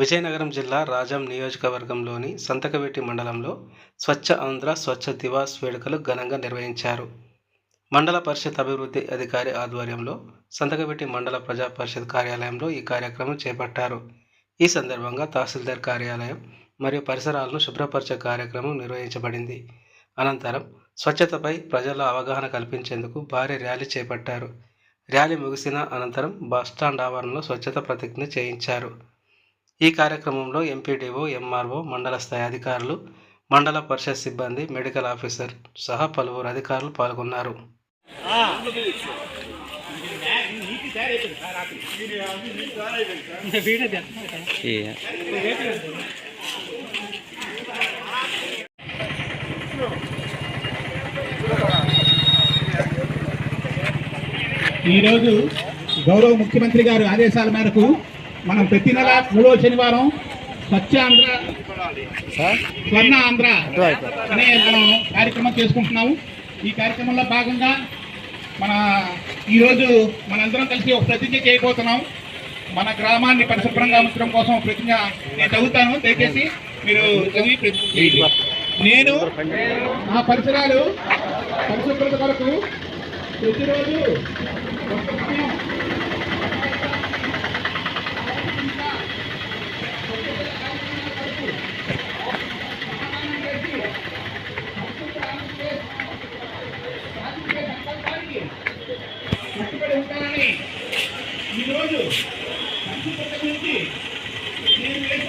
విజయనగరం జిల్లా రాజం నియోజకవర్గంలోని సంతకవెట్టి మండలంలో స్వచ్ఛ ఆంధ్ర స్వచ్ఛ దివాస్ వేడుకలు ఘనంగా నిర్వహించారు. మండల పరిషత్ అభివృద్ధి అధికారి ఆధ్వర్యంలో సంతకవెట్టి మండల ప్రజా పరిషత్ కార్యాలయంలో ఈ కార్యక్రమం చేపట్టారు. ఈ సందర్భంగా తహసీల్దార్ కార్యాలయం మరియు పరిసరాలను శుభ్రపరిచే కార్యక్రమం నిర్వహించబడింది. అనంతరం స్వచ్ఛతపై ప్రజల అవగాహన కల్పించేందుకు భారీ ర్యాలీ చేపట్టారు. ర్యాలీ ముగిసిన అనంతరం బస్టాండ్ ఆవరణలో స్వచ్ఛత ప్రతిజ్ఞ చేయించారు. ఈ కార్యక్రమంలో ఎంపీడీఓ ఎంఆర్ఓ మండల స్థాయి అధికారులు మండల పరిషత్ సిబ్బంది మెడికల్ ఆఫీసర్ సహా పలువురు అధికారులు పాల్గొన్నారు. ఈరోజు గౌరవ ముఖ్యమంత్రి గారు ఆదేశాల మేరకు మనం ప్రతి నెల మూడవ శనివారం స్వచ్ఛ ఆంధ్ర స్వర్ణ ఆంధ్ర అనే మనం కార్యక్రమం చేసుకుంటున్నాము. ఈ కార్యక్రమంలో భాగంగా మన ఈరోజు మనందరం కలిసి ఒక ప్రతిజ్ఞ చేయబోతున్నాం. మన గ్రామాన్ని పరిశుభ్రంగా ఉంచడం కోసం ప్రతిజ్ఞ నేను చదువుతాను. దయచేసి మీరు చదివి ప్రతిజ్ఞ. నేను నా పరిసరాలు పరిశుభ్రత కొరకు ప్రతిరోజు ఈరోజు మంచి పుట్ట నుంచి నేను